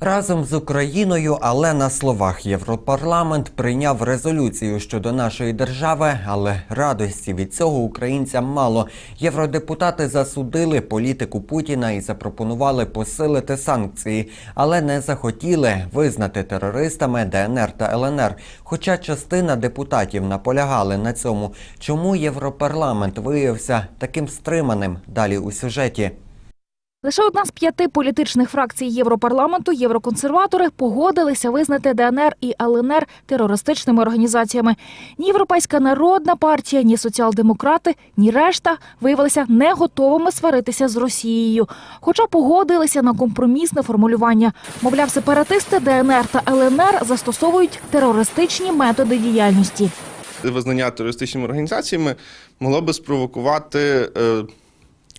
Разом з Україною, але на словах Європарламент прийняв резолюцію щодо нашої держави, але радості від цього українцям мало. Євродепутати засудили політику Путіна і запропонували посилити санкції, але не захотіли визнати терористами ДНР та ЛНР. Хоча частина депутатів наполягали на цьому. Чому Європарламент виявився таким стриманим? Далі у сюжеті. Лише одна з п'яти політичних фракцій Європарламенту, євроконсерватори, погодилися визнати ДНР і ЛНР терористичними організаціями. Ні Європейська народна партія, ні соціал-демократи, ні решта виявилися не готовими сваритися з Росією. Хоча погодилися на компромісне формулювання. Мовляв, сепаратисти ДНР та ЛНР застосовують терористичні методи діяльності. визнання терористичними організаціями могло би спровокувати е,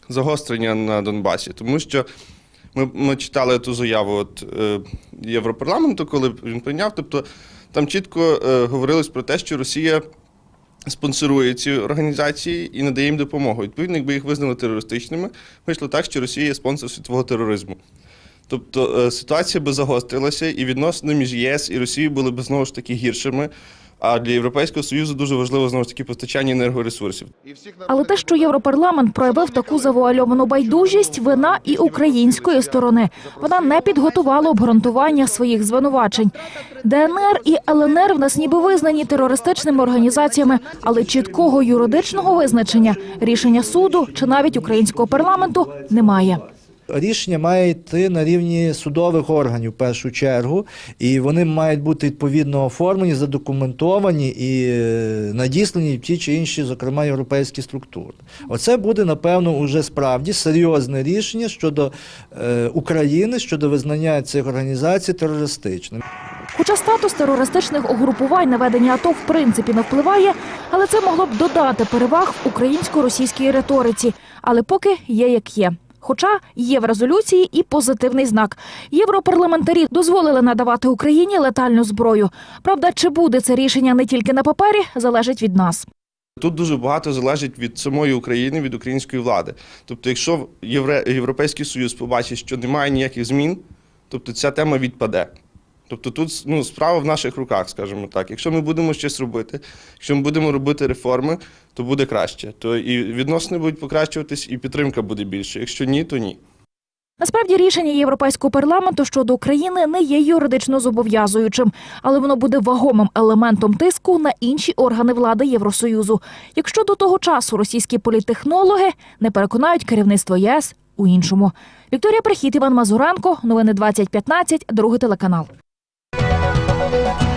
загострення на Донбасі, тому що ми, ми читали ту заяву от, е, Європарламенту, коли він прийняв. Тобто там чітко е, говорилось про те, що Росія спонсорує ці організації і надає їм допомогу. Відповідно, якби їх визнали терористичними, вийшло так, що Росія є спонсор світового тероризму. Тобто е, ситуація би загострилася, і відносини між ЄС і Росією були б знову ж таки гіршими. А для Європейського Союзу дуже важливо знову ж таки постачання енергоресурсів. Але те, що Європарламент проявив таку завуальовану байдужість, вина і української сторони. Вона не підготувала обґрунтування своїх звинувачень. ДНР і ЛНР в нас ніби визнані терористичними організаціями, але чіткого юридичного визначення рішення суду чи навіть українського парламенту немає. Рішення має йти на рівні судових органів в першу чергу, і вони мають бути відповідно оформлені, задокументовані і е, надіслані в ті чи інші, зокрема, європейські структури. Оце буде, напевно, уже справді серйозне рішення щодо е, України, щодо визнання цих організацій терористичними. Хоча статус терористичних угрупувань на ведення АТО в принципі не впливає, але це могло б додати переваг в українсько-російській риториці. Але поки є як є. Хоча є в резолюції і позитивний знак. Європарламентарі дозволили надавати Україні летальну зброю. Правда, чи буде це рішення не тільки на папері, залежить від нас. Тут дуже багато залежить від самої України, від української влади. Тобто, якщо Європейський Союз побачить, що немає ніяких змін, тобто ця тема відпаде. Тобто тут ну, справа в наших руках, скажімо так. Якщо ми будемо щось робити, якщо ми будемо робити реформи, то буде краще. То і відносини будуть покращуватись, і підтримка буде більше. Якщо ні, то ні. Насправді рішення Європейського парламенту щодо України не є юридично зобов'язуючим, але воно буде вагомим елементом тиску на інші органи влади Євросоюзу. Якщо до того часу російські політтехнологи не переконають керівництво ЄС у іншому. Вікторія Прихід, Іван Мазуренко, новини 2015, другий телеканал. Thank you.